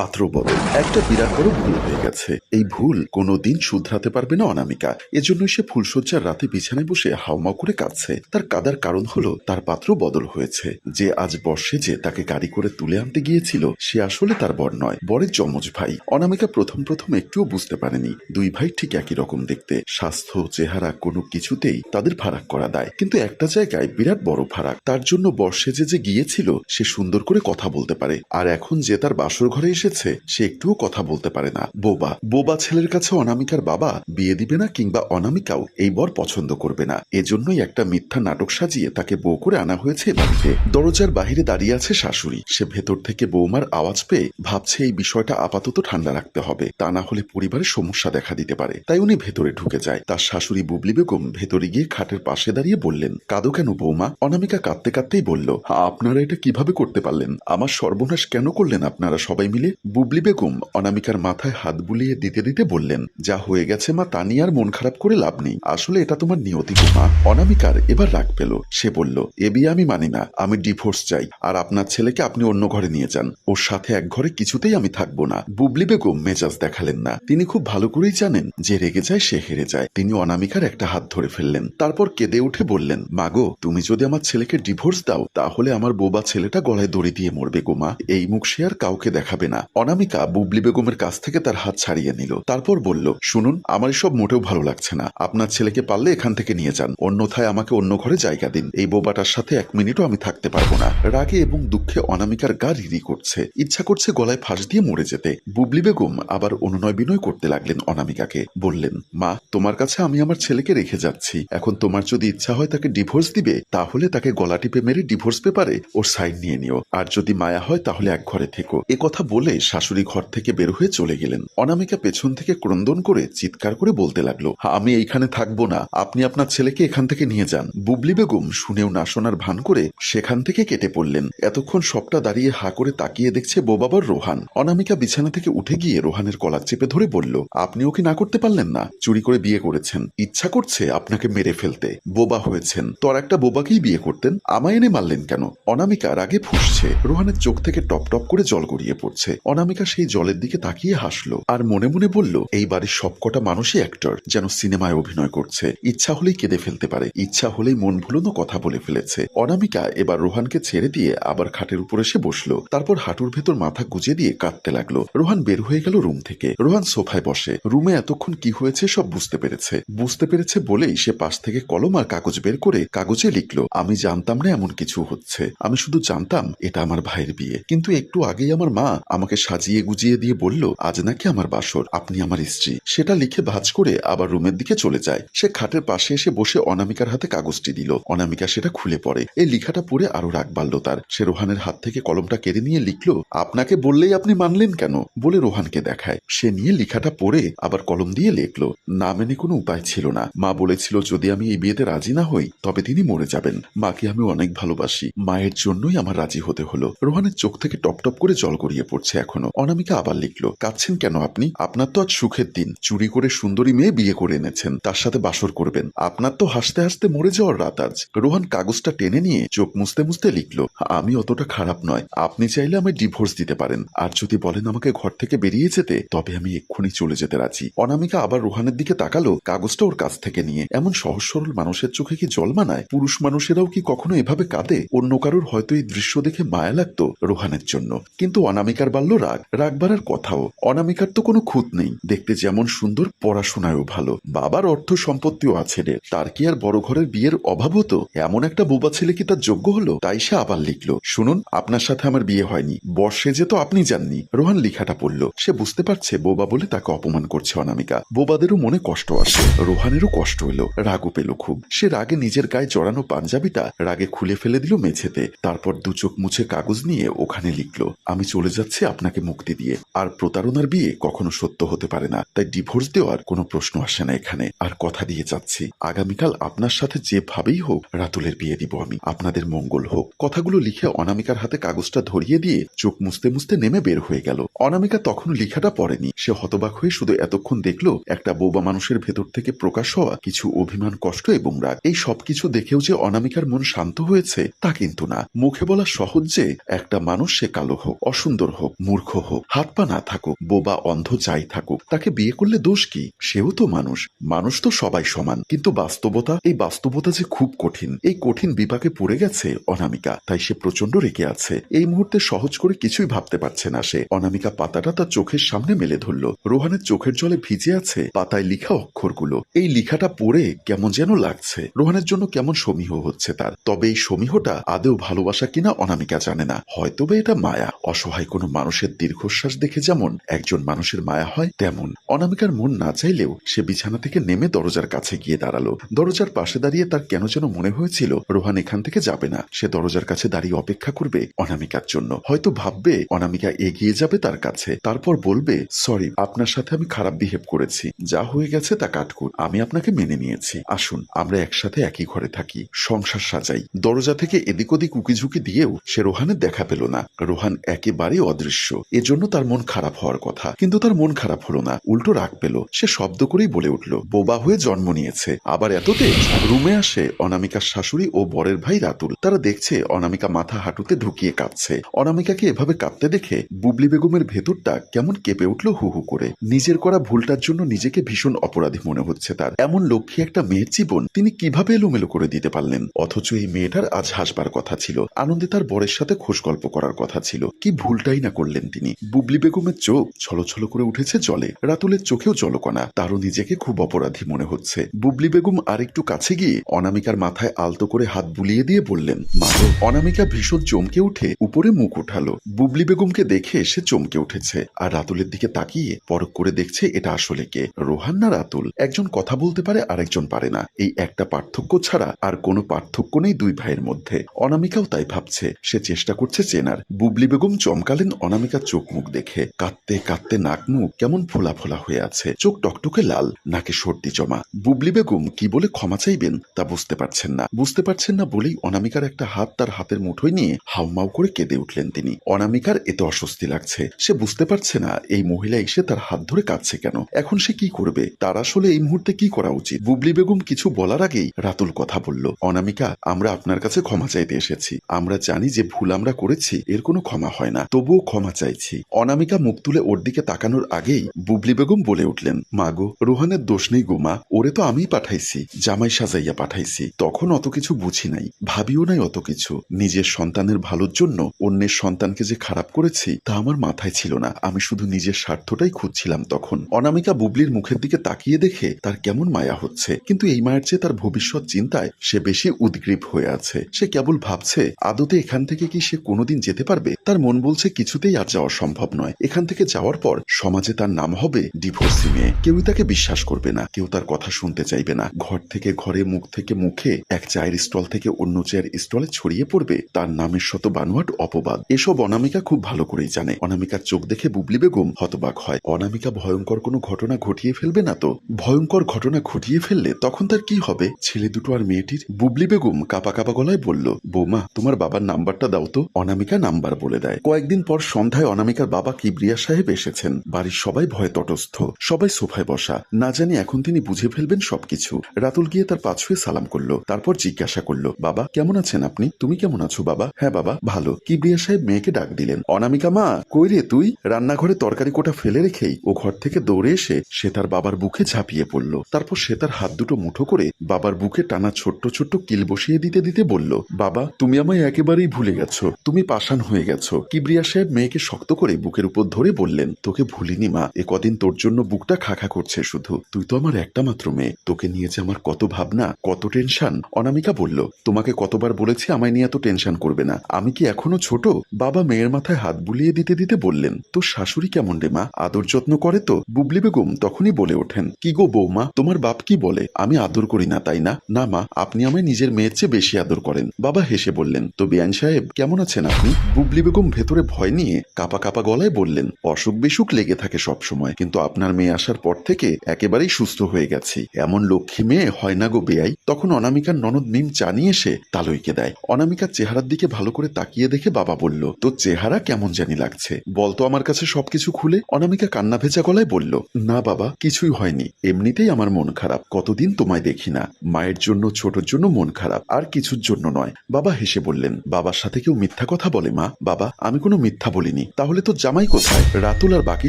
পাত্র বদল একটা বিরাট বড় ভুল হয়ে গেছে। এই ভুল কোনোদিন শুধরাতে পারবে না অনামিকা। এজন্য সে ফুলশয্যার রাতে বিছানায় বসে হাওমাও করে কাঁদছে। তার কাদার কারণ হলো তার পাত্র বদল হয়েছে। যে আজ বর্ষে যে তাকে গাড়ি করে তুলে আনতে গিয়েছিল, সে আসলে তার বর নয় বরের যমজ ভাই। অনামিকা প্রথম প্রথম একটুও বুঝতে পারেনি। দুই ভাই ঠিক একই রকম দেখতে। স্বাস্থ্য, চেহারা কোনো কিছুতেই তাদের ফারাক করা দেয়। কিন্তু একটা জায়গায় বিরাট বড় ফারাক। তার জন্য বর্ষে যে যে গিয়েছিল, সে সুন্দর করে কথা বলতে পারে। আর এখন যে তার বাসর ঘরে এসেছে, সে একটুও কথা বলতে পারে না। বোবা বোবা ছেলের কাছে অনামিকার বাবা বিয়ে দিবে না কিংবা অনামিকাও এই বর পছন্দ করবে না। এজন্যই একটা মিথ্যা নাটক সাজিয়ে তাকে বউ করে আনা হয়েছে বাড়িতে। দরজার বাহিরে দাঁড়িয়ে আছে শাশুড়ি। সে ভেতর থেকে বৌমার আওয়াজ পেয়ে ভাবছে এই বিষয়টা আপাতত ঠান্ডা রাখতে হবে। তা না হলে পরিবারে সমস্যা দেখা দিতে পারে। তাই উনি ভেতরে ঢুকে যায়। তার শাশুড়ি বুবলি বেগম ভেতরে গিয়ে খাটের পাশে দাঁড়িয়ে বললেন, কাঁদো কেন বৌমা অনামিকা কাঁদতে কাঁদতেই বলল, আপনারা এটা কীভাবে করতে পারলেন? আমার সর্বনাশ কেন করলেন আপনারা সবাই মিলে? বুবলি বেগম অনামিকার মাথায় হাত বুলিয়ে দিতে দিতে বললেন, যা হয়ে গেছে মা, তা নিয়ে আর মন খারাপ করে লাভ নেই। আসলে এটা তোমার নিয়তি মা। অনামিকার এবার রাগ পেল। সে বলল, এ বিয়ে আমি মানি না, আমি ডিভোর্স চাই, আর আপনার ছেলেকে আপনি অন্য ঘরে নিয়ে যান। ওর সাথে এক ঘরে কিছুতেই আমি থাকব না। বুবলি বেগম মেজাজ দেখালেন না। তিনি খুব ভালো করেই জানেন, যে রেগে যায়, সে হেরে যায়। তিনি অনামিকার একটা হাত ধরে ফেললেন। তারপর কেঁদে উঠে বললেন মাগো তুমি যদি আমার ছেলেকে ডিভোর্স দাও, তাহলে আমার বোবা ছেলেটা গলায় দড়ি দিয়ে মরবে গো মা। এই মুখ সে আর কাউকে দেখাবে না। অনামিকা বুবলি বেগমের কাছ থেকে তার হাত ছাড়িয়ে নিল। তারপর বলল, শুনুন, আমার এসব মোটেও ভালো লাগছে না। আপনার ছেলেকে পারলে এখান থেকে নিয়ে যান। অন্যথায় আমাকে অন্য ঘরে জায়গা দিন। এই বোবাটার সাথে এক মিনিটও আমি থাকতে পারব না। রাগে এবং দুঃখে অনামিকার গা রিরি করছে। ইচ্ছা করছে গলায় ফাঁস দিয়ে মরে যেতে। বুবলি বেগম আবার অনুনয় বিনয় করতে লাগলেন অনামিকাকে। বললেন, মা, তোমার কাছে আমি আমার ছেলেকে রেখে যাচ্ছি। এখন তোমার যদি ইচ্ছা হয় তাকে ডিভোর্স দিবে, তাহলে তাকে গলা টিপে মেরে ডিভোর্স পেপারে ওর সাইন নিয়ে নিও। আর যদি মায়া হয় তাহলে এক ঘরে থেকো। এ কথা বলে শাশুড়ি ঘর থেকে বের হয়ে চলে গেলেন। অনামিকা পেছন থেকে ক্রন্দন করে চিৎকার করে বলতে লাগল, আমি এইখানে থাকব না। আপনি আপনার ছেলেকে এখান থেকে নিয়ে যান। বুবলি বেগম শুনেও না শোনার ভান করে সেখান থেকে কেটে পড়লেন। এতক্ষণ সবটা দাঁড়িয়ে হা করে তাকিয়ে দেখছে বোবাবার রোহান। অনামিকা বিছানা থেকে উঠে গিয়ে রোহানের কলার চেপে ধরে বলল আপনি ওকে না করতে পারলেন না? চুরি করে বিয়ে করেছেন। ইচ্ছা করছে আপনাকে মেরে ফেলতে। বোবা হয়েছেন। তো আর একটা বোবাকেই বিয়ে করতেন। আমায় এনে মারলেন কেন? অনামিকা রাগে ফুসছে। রোহানের চোখ থেকে টপ টপ করে জল গড়িয়ে পড়ছে। অনামিকা সেই জলের দিকে তাকিয়ে হাসলো আর মনে মনে বলল, এই বাড়ির সবকটা মানুষই অ্যাক্টর যেন সিনেমায় অভিনয় করছে। ইচ্ছা হলেই কেঁদে ফেলতে পারে। ইচ্ছা হলেই মন ভুলোনো কথা বলে ফেলেছে। অনামিকা এবার রোহানকে ছেড়ে দিয়ে আবার খাটের উপর এসে বসল। তারপর হাঁটুর ভেতর মাথা গুজে দিয়ে কাঁদতে লাগল। রোহান বের হয়ে গেল রুম থেকে। রোহান সোফায় বসে। রুমে এতক্ষণ কি হয়েছে সব বুঝতে পেরেছে। বুঝতে পেরেছে বলেই সে পাশ থেকে কলম আর কাগজ বের করে কাগজে লিখলো, আমি জানতাম না এমন কিছু হচ্ছে। আমি শুধু জানতাম এটা আমার ভাইয়ের বিয়ে। কিন্তু একটু আগেই আমার মা আমাকে সাজিয়ে গুজিয়ে দিয়ে বলল, আজ নাকি আমার বাসর, আপনি আমার স্ত্রী। সেটা লিখে ভাঁজ করে আবার রুমের দিকে চলে যায়। সে খাটের পাশে এসে বসে অনামিকার হাতে কাগজটি দিল। অনামিকা সেটা খুলে পড়ে। এই লিখাটা পড়ে আরও রাগ বাড়ল তার। সে রোহানের হাত থেকে কলমটা কেড়ে নিয়ে লিখলো, আপনাকে বললেই আপনি মানলেন কেন? বলে রোহানকে দেখায়। সে নিয়ে লিখাটা পড়ে আবার কলম দিয়ে লিখলো, না মেনে কোনো উপায় ছিল না। মা বলেছিল যদি আমি এই বিয়েতে রাজি না হই, তবে তিনি মরে যাবেন। মাকে আমি অনেক ভালোবাসি। মায়ের জন্যই আমার রাজি হতে হলো। রোহানের চোখ থেকে টপ টপ করে জল গড়িয়ে পড়ছে। এখনও। অনামিকা আবার লিখলো, কাঁদছেন কেন আপনি? আপনার তো আজ সুখের দিন। চুরি করে সুন্দরী মেয়ে বিয়ে করে এনেছেন। তার সাথে বাসর করবেন। আপনার তো হাসতে হাসতে মরে যাওয়ার রাত আজ। রোহান কাগজটা টেনে নিয়ে চোখ মুছতে মুছতে লিখলো, আমি অতটা খারাপ নয়। আপনি চাইলে আমায় ডিভোর্স দিতে পারেন। আর যদি বলেন আমাকে ঘর থেকে বেরিয়ে যেতে, তবে আমি এক্ষুনি চলে যেতে রাজি। অনামিকা আবার রোহানের দিকে তাকালো, কাগজটা ওর কাছ থেকে নিয়ে। এমন সহজ সরল মানুষের চোখে কি জল মানায়? পুরুষ মানুষেরাও কি কখনো এভাবে কাঁদে? অন্য কারোর হয়তো এই দৃশ্য দেখে মায়া লাগতো রোহানের জন্য। কিন্তু অনামিকার বাড়ল রাগ রাগ বাড়ার কথাও। অনামিকার তো কোনো খুঁত নেই। দেখতে যেমন সুন্দর, পড়াশোনায়ও ভালো। বাবার অর্থ সম্পত্তিও আছে রে। তার কি আর বড় ঘরের বিয়ের অভাব হতো? এমন একটা বোবা ছেলে কি তার যোগ্য হলো? তাই সে আবার লিখলো। শুনুন, আপনার সাথে আমার বিয়ে হয়নি। বর্ষে যে তো আপনি জাননি রোহান লিখাটা পড়ল। সে বুঝতে পারছে বোবা বলে তাকে অপমান করছে অনামিকা। বোবাদেরও মনে কষ্ট আসে। রোহানেরও কষ্ট এলো রাগও পেল খুব। সে রাগে নিজের গায়ে জড়ানো পাঞ্জাবিটা রাগে খুলে ফেলে দিল মেঝেতে। তারপর দু চোখ মুছে কাগজ নিয়ে ওখানে লিখলো, আমি চলে যাচ্ছি আপনাকে মুক্তি দিয়ে। আর প্রতারণার বিয়ে কখনো সত্য হতে পারে না। তাই ডিভোর্স দেওয়ার কোনো প্রশ্ন আসে না এখানে। আর কথা দিয়ে যাচ্ছি। আগামীকাল আপনার সাথে যেভাবেই হোক রাতুলের বিয়ে দিব আমি। আপনাদের মঙ্গল হোক। কথাগুলো লিখে অনামিকার হাতে কাগজটা ধরিয়ে দিয়ে চোখ মুছতে মুছতে নেমে বের হয়ে গেল। অনামিকা তখন লিখাটা পড়েনি। সে হতবাক হয়ে শুধু এতক্ষণ দেখল একটা বোবা মানুষের ভেতর থেকে প্রকাশ হওয়া কিছু অভিমান, কষ্ট এবং রাগ। এই সবকিছু দেখেও যে অনামিকার মন শান্ত হয়েছে, তা কিন্তু না। মুখে বলা সহজ যে একটা মানুষ সে কালো হোক, অসুন্দর হোক মূর্খ হোক, হাত পা না থাকুক, বোবা অন্ধ যাই থাকুক, তাকে বিয়ে করলে দোষ কি? সেও তো মানুষ। মানুষ তো সবাই সমান। কিন্তু বাস্তবতা, এই বাস্তবতা যে খুব কঠিন। এই কঠিন বিপাকে পড়ে গেছে অনামিকা। তাই সে প্রচণ্ড রেগে আছে। এই মুহূর্তে সহজ করে কিছুই ভাবতে পারছে না সে। অনামিকা পাতাটা তার চোখের সামনে মেলে ধরল। রোহানের চোখের জলে ভিজে আছে পাতায় লিখা অক্ষরগুলো। এই লিখাটা পড়ে কেমন যেন লাগছে। রোহানের জন্য কেমন সমীহ হচ্ছে তার। তবে এই সমীহটা আদেও ভালোবাসা কিনা অনামিকা জানে না। হয়তো বা এটা মায়া। অসহায় কোনো মানুষের দীর্ঘশ্বাস দেখে যেমন একজন মানুষের মায়া হয়, তেমন অনামিকার মন না চাইলেও সে বিছানা থেকে নেমে দরজার কাছে গিয়ে দাঁড়াল। দরজার পাশে দাঁড়িয়ে তার কেন যেন মনে হয়েছিল, রোহান এখান থেকে যাবে না। সে দরজার কাছে দাঁড়িয়ে অপেক্ষা করবে অনামিকার জন্য। হয়তো ভাববে অনামিকা এগিয়ে যাবে তার কাছে। তারপর বলবে, সরি, আপনার সাথে আমি খারাপ বিহেভ করেছি। যা হয়ে গেছে তা কাটকুট আমি আপনাকে মেনে নিয়েছি। আসুন, আমরা একসাথে একই ঘরে থাকি। সংসার সাজাই। দরজা থেকে এদিক ওদিক উকিঝুঁকি দিয়েও সে রোহানের দেখা পেল না। রোহান একেবারেই অদৃশ্য। এজন্য তার মন খারাপ হওয়ার কথা। কিন্তু তার মন খারাপ হলো না। উল্টো রাগ পেল। সে শব্দ করেই বলে উঠল, বোবা হয়ে জন্ম নিয়েছে। আবার এত তেজ রুমে আসে অনামিকার শাশুড়ি ও বরের ভাই রাতুল। তারা দেখছে অনামিকা মাথা হাঁটুতে ঢুকিয়ে কাঁদছে অনামিকাকে এভাবে কাঁদতে দেখে বুবলি বেগমের ভেতরটা কেমন কেঁপে উঠল হু হু করে। নিজের করা ভুলটার জন্য নিজেকে ভীষণ অপরাধী মনে হচ্ছে তার। এমন লক্ষ্মী একটা মেয়ের জীবন তিনি কীভাবে এলোমেলো করে দিতে পারলেন? অথচ এই মেয়েটার আজ হাসবার কথা ছিল। আনন্দে তার বরের সাথে খোশ গল্প করার কথা ছিল। কি ভুলটাই না করলেন তিনি। বুবলি বেগমের চোখ ছলছল করে উঠেছে জলে। রাতুলের চোখেও জলকণা। তারও নিজেকে খুব অপরাধী মনে হচ্ছে। বুবলি বেগম আরেকটু কাছে গিয়ে অনামিকার মাথায় আলতো করে হাত বুলিয়ে দিয়ে বললেন মাগো অনামিকা ভীষণ চমকে উঠে উপরে মুখ উঠালো বুবলি বেগমকে দেখে সে চমকে উঠেছে আর রাতুলের দিকে তাকিয়ে পরক করে দেখছে এটা আসলে কে, রোহান না রাতুল? একজন কথা বলতে পারে, আরেকজন পারে না। এই একটা পার্থক্য ছাড়া আর কোনো পার্থক্য নেই দুই ভাইয়ের মধ্যে। অনামিকাও তাই ভাবছে। সে চেষ্টা করছে চেনার। বুবলি বেগম চমকালেন অনামিকার চোখ মুখ দেখে কাঁদতে কাঁদতে নাক মুখ কেমন ফোলা ফোলা হয়ে আছে। চোখ টকটকে লাল, নাকে সর্দি জমা। বুবলি বেগম কি বলে ক্ষমা চাইবেন তা বুঝতে পারছেন না। বুঝতে পারছেন না বলেই অনামিকার একটা হাত তার হাতের মুঠোয় নিয়ে হাউমাউ করে কেঁদে উঠলেন তিনি। অনামিকার এতে অস্বস্তি লাগছে। সে বুঝতে পারছে না এই মহিলা এসে তার হাত ধরে কাঁদছে কেন। এখন সে কি করবে? তার আসলে এই মুহূর্তে কি করা উচিত? বুবলি বেগম কিছু বলার আগেই রাতুল কথা বলল, অনামিকা, আমরা আপনার কাছে ক্ষমা চাইতে এসেছি। আমরা জানি যে ভুল আমরা করেছি, এর কোনো ক্ষমা হয় না। তবুও ক্ষমা চাইছি। অনামিকা মুখ তুলে ওর দিকে তাকানোর আগেই বুবলি বেগম বলে উঠলেন মাগো রোহানের দোষ নেই গো মা, ওরে তো আমিই পাঠাইছি, জামাই সাজাইয়া পাঠাইছি, তখন অত কিছু বুঝি নাই, ভাবিও নাই অত কিছু। নিজের সন্তানের ভালোর জন্য অন্যের সন্তানকে যে খারাপ করেছি তা আমার মাথায় ছিল না, আমি শুধু নিজের স্বার্থটাই খুঁজছিলাম তখন। অনামিকা বুবলির মুখের দিকে তাকিয়ে দেখে তার কেমন মায়া হচ্ছে, কিন্তু এই মায়ের চেয়ে তার ভবিষ্যৎ চিন্তায় সে বেশি উদ্গ্রীব হয়ে আছে। সে কেবল ভাবছে, আদতে এখান থেকে কি সে কোনোদিন যেতে পারবে? তার মন বলছে, কিছুতেই আর যাওয়া সম্ভব নয়। এখান থেকে যাওয়ার পর সমাজে তার নাম হবে ডিভোর্সি মেয়ে। কেউই তাকে বিশ্বাস করবে না। কেউ তার কথা শুনতে চাইবে না। ঘর থেকে ঘরে, মুখ থেকে মুখে, এক চায়ের স্টল থেকে অন্য চায়ের স্টলে ছড়িয়ে পড়বে তার নামের শত বানোয়াট অপবাদ। এসব অনামিকা খুব ভালো করেই জানে। অনামিকার চোখ দেখে বুবলি বেগম হতবাক হয়। অনামিকা ভয়ঙ্কর কোনো ঘটনা ঘটিয়ে ফেলবে না তো? ভয়ঙ্কর ঘটনা ঘটিয়ে ফেললে তখন তার কি হবে? ছেলে দুটো আর মেয়েটির বুবলি বেগম কাপা কাপা গলায় বলল, বৌমা, তোমার বাবার নাম্বারটা দাও তো। অনামিকা নাম্বার বলে দেয়। কয়েকদিন পর সন্ধ্যায় অনামিকার বাবা কিবরিয়া সাহেব এসেছেন। বাড়ির সবাই ভয়ে তটস্থ। সবাই সোফায় বসা। না জানি এখন তিনি বুঝে ফেলবেন সবকিছু। রাতুল গিয়ে তার পা ছুঁয়ে সালাম করল, তারপর জিজ্ঞাসা করল, বাবা, কেমন আছেন আপনি? তুমি কেমন আছো বাবা? হ্যাঁ বাবা, ভালো। কিবরিয়া সাহেব মেয়েকে ডাক দিলেন, অনামিকা মা, কই রে তুই? রান্নাঘরে তরকারি কোটা ফেলে রেখেই ও ঘর থেকে দৌড়ে এসে সে তার বাবার বুকে ঝাঁপিয়ে পড়ল। তারপর সে তার হাত দুটো মুঠো করে বাবার বুকে টানা ছোট্ট ছোট্ট কিল বসিয়ে দিতে দিতে বলল, বাবা, তুমি আমায় একেবারেই ভুলে গেছো। তুমি পাষাণ হয়ে গেছো। কিবরিয়া সাহেব মেয়েকে শক্ত করে বুকের উপর ধরে বললেন, তোকে ভুলিনি মা, এ কদিন তোর জন্য বুকটা খাখা করছে শুধু। তুই তো আমার একটা মাত্র মেয়ে, তোকে নিয়ে যে আমার কত ভাবনা, কত টেনশন। অনামিকা বলল, তোমাকে কতবার বলেছি আমায় নিয়ে এত টেনশন করবে না। আমি কি এখনও ছোট? বাবা মেয়ের মাথায় হাত বুলিয়ে দিতে দিতে বললেন, তোর শাশুড়ি কেমন রে মা? আদর যত্ন করে তো? বুবলি বেগম তখনই বলে ওঠেন, কি গো বৌমা, তোমার বাপ কি বলে? আমি আদর করি না, তাই না? না মা, আপনি আমায় নিজের মেয়ের চেয়ে বেশি আদর করেন। বাবা হেসে বললেন, তো বিয়ান সাহেব, কেমন আছেন আপনি? বুবলি বেগম ভেতরে ভয় নিয়ে কাপা কাপা গলায় বললেন, অসুখ বিসুখ লেগে থাকে সব সময় কিন্তু আপনার মেয়ে আসার পর থেকে একেবারেই সুস্থ হয়ে গেছি। এমন লক্ষ্মী মেয়ে হয় না গো বেয়াই। তখন অনামিকার ননদ মিম চানিয়ে এসে তালইকে দেয়। অনামিকার চেহারার দিকে ভালো করে তাকিয়ে দেখে বাবা বলল তোর চেহারা কেমন জানি লাগছে। বলতো আমার কাছে সবকিছু খুলে। অনামিকা কান্না ভেজা গলায় বলল, না বাবা, কিছুই হয়নি। এমনিতেই আমার মন খারাপ। কতদিন তোমায় দেখি না। মায়ের জন্য, ছোটর জন্য মন খারাপ। আর কিছুর জন্য নয়। বাবা হেসে বললেন, বাবার সাথে কেউ মিথ্যা কথা বলে মা? বাবা, আমি কোনো মিথ্যা বলি বলিনি তাহলে তো জামাই কোথায়? রাতুল আর বাকি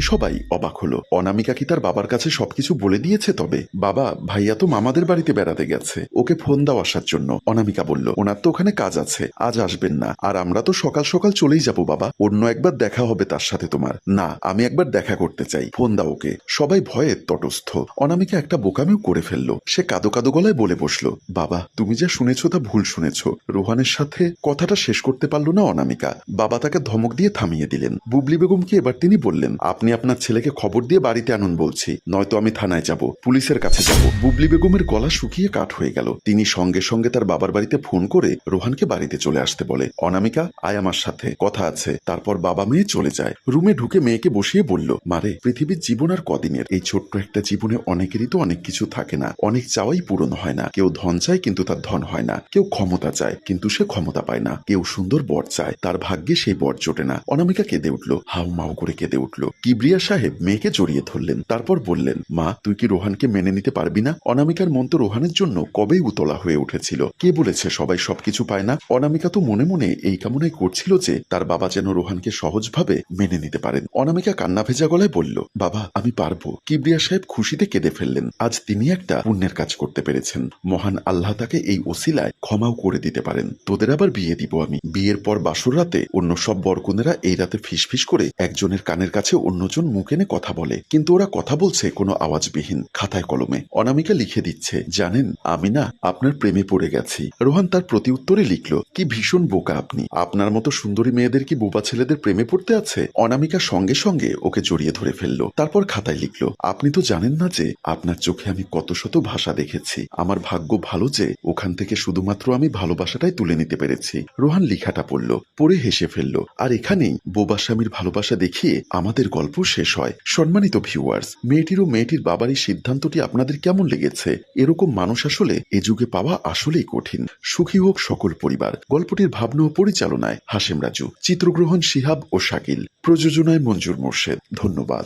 সবাই অবাক হলো। অনামিকা কি তার বাবার কাছে সবকিছু বলে দিয়েছে তবে? বাবা, ভাইয়া তো মামাদের বাড়িতে বেড়াতে গেছে। ওকে ফোন দাও আসার জন্য। অনামিকা বলল, ওনার তো ওখানে কাজ আছে। আজ আসবেন না। আর আমরা তো সকাল সকাল চলেই যাব, বাবা। অন্য একবার দেখা হবে তার সাথে তোমার। না, আমি একবার দেখা করতে চাই। ফোন দাও ওকে। সবাই ভয়ে তটস্থ। অনামিকা একটা বোকামিও করে ফেলল। সে কাদো কাদো গলায় বলে বসল, বাবা, তুমি যা শুনেছো তা ভুল শুনেছো। রোহানের সাথে কথাটা শেষ করতে পারল না অনামিকা। বাবা তাকে ধমক দিয়ে থামিয়ে দিলেন। বুবলি বেগমকে এবার তিনি বললেন, আপনি আপনার ছেলেকে খবর দিয়ে বাড়িতে আনুন বলছি, নয়তো আমি থানায় যাব, পুলিশের কাছে যাব। বুবলি বেগমের গলা শুকিয়ে কাঠ হয়ে গেল। তিনি সঙ্গে সঙ্গে তার বাবার বাড়িতে ফোন করে রোহানকে বাড়িতে চলে আসতে বলে, অনামিকা, আয় আমার সাথে, কথা আছে। তারপর বাবা মেয়ে চলে যায়। রুমে ঢুকে মেয়েকে বসিয়ে বলল, মারে, পৃথিবীর জীবন আর কদিনের? এই ছোট্ট একটা জীবনে অনেকেরই তো অনেক কিছু থাকে না। অনেক চাওয়াই পূরণ হয় না। কেউ ধন চায়, কিন্তু তার ধন হয় না। কেউ ক্ষমতা চায়, কিন্তু সে ক্ষমতা পায় না। কেউ সুন্দর বর চায়, তার ভাগ্যে সেই বর জোটে না। অনামিকা কেঁদে উঠল, হাউ মাউ করে কেঁদে উঠল। কিবরিয়া সাহেব মেয়েকে জড়িয়ে ধরলেন, তারপর বললেন, মা, তুই কি রোহানকে মেনে নিতে পারবি না? অনামিকার মন তো রোহানের জন্য কবেই উতলা হয়ে উঠেছিল। কে বলেছে সবাই সবকিছু পায় না? অনামিকা তো মনে মনে এই কামনাই করছিল যে তার বাবা যেন রোহানকে সহজভাবে মেনে নিতে পারেন। অনামিকা কান্না ভেজা গলায় বলল, বাবা, আমি পারব। কিবরিয়া সাহেব খুশিতে কেঁদে ফেললেন। আজ তিনি একটা পুণ্যের কাজ করতে পেরেছেন। মহান আল্লাহ তাকে এই ওসিলায় ক্ষমাও করে দিতে পারেন। তোদের আবার বিয়ে দিব আমি। বিয়ের পর বাসর রাতে অন্য সব বরকনেরা এই রাতে ফিসফিস করে একজনের কানের কাছে অন্যজন মুখ এনে কথা বলে। কিন্তু ওরা কথা বলছে কোনো আওয়াজবিহীন খাতায় কলমে। অনামিকা লিখে দিচ্ছে, জানেন, আমি না আপনার প্রেমে পড়ে গেছি। রোহান তার প্রতি উত্তরে লিখল, কি ভীষণ বোকা আপনি। আপনার মতো সুন্দরী মেয়েদের কি বোবা ছেলেদের প্রেমে পড়তে আছে? অনামিকা সঙ্গে সঙ্গে ওকে জড়িয়ে ধরে ফেলল, তারপর খাতায় লিখল, আপনি তো জানেন না যে আপনার চোখে আমি কত শত ভাষা দেখেছি। আমার ভাগ্য ভালো যে ওখান থেকে শুধুমাত্র আমি ভালোবাসাটাই তুলে নিতে পেরেছি। রোহান লিখাটা পড়ল, পড়ে হেসে ফেলল, আর এখানেই বোবা স্বামীর ভালোবাসা দেখিয়ে আমাদের গল্প শেষ হয়। সম্মানিত ভিউয়ার্স মেয়েটির ও মেয়েটির বাবার এই সিদ্ধান্তটি আপনাদের কেমন লেগেছে? এরকম মানুষ আসলে এ যুগে পাওয়া আসলেই কঠিন। সুখী হোক সকল পরিবার। গল্পটির ভাবনা ও পরিচালনায় হাসেম রাজু, চিত্রগ্রহণ শিহাব ও শাকিল। প্রযোজনায় মঞ্জুর মোর্শেদ। ধন্যবাদ।